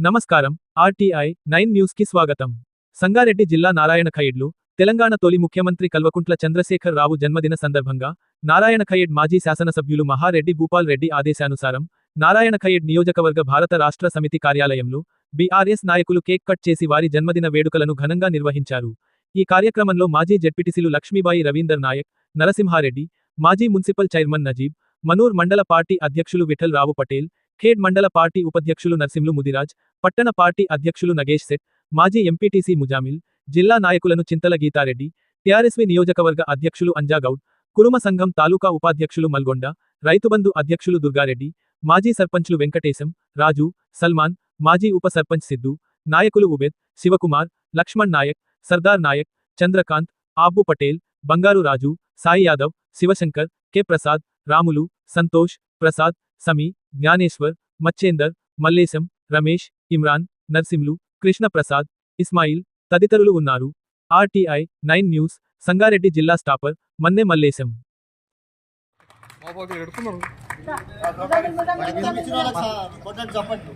నమస్కారం. RTI nine న్యూస్కి స్వాగతం. సంగారెడ్డి జిల్లా నారాయణ తెలంగాణ తొలి ముఖ్యమంత్రి కల్వకుంట్ల చంద్రశేఖర్ రావు జన్మదిన సందర్భంగా నారాయణ ఖైడ్ మాజీ శాసనసభ్యులు మహారెడ్డి భూపాల్ రెడ్డి ఆదేశానుసారం నారాయణ ఖైడ్ నియోజకవర్గ భారత రాష్ట్ర సమితి కార్యాలయంలో బీఆర్ఎస్ నాయకులు కేక్ కట్ చేసి వారి జన్మదిన వేడుకలను ఘనంగా నిర్వహించారు. ఈ కార్యక్రమంలో మాజీ జడ్పీటీసీలు లక్ష్మీబాయి రవీందర్ నాయక్ నరసింహారెడ్డి మాజీ మున్సిపల్ చైర్మన్ నజీబ్ మనూర్ మండల పార్టీ అధ్యక్షులు విఠల్ రావు పటేల్ ఖేడ్ మండల పార్టీ ఉపాధ్యక్షులు నర్సింలు ముదిరాజ్ పట్టణ పార్టీ అధ్యక్షులు నగేష్ సెట్ మాజీ ఎంపీటీసీ ముజామిల్ జిల్లా నాయకులను చింతల గీతారెడ్డి టీఆర్ఎస్వి నియోజకవర్గ అధ్యక్షులు అంజాగౌడ్ కురుమ సంఘం తాలూకా ఉపాధ్యక్షులు మల్గొండ రైతుబంధు అధ్యక్షులు దుర్గారెడ్డి మాజీ సర్పంచ్లు వెంకటేశం రాజు సల్మాన్ మాజీ ఉప సర్పంచ్ సిద్ధు నాయకులు ఉబేద్ శివకుమార్ లక్ష్మణ్ నాయక్ సర్దార్ నాయక్ చంద్రకాంత్ ఆబ్బు పటేల్ బంగారు రాజు సాయి యాదవ్ శివశంకర్ కె ప్రసాద్ రాములు సంతోష్ ప్రసాద్ సమీ జ్ఞానేశ్వర్ మచ్చేందర్ మల్లేశం రమేష్ ఇమ్రాన్ నర్సింలు కృష్ణప్రసాద్ ఇస్మాయిల్ తదితరులు ఉన్నారు ఆర్టీఐ నైన్ న్యూస్ సంగారెడ్డి జిల్లా స్టాపర్ మన్నె మల్లేశం చెప్పండి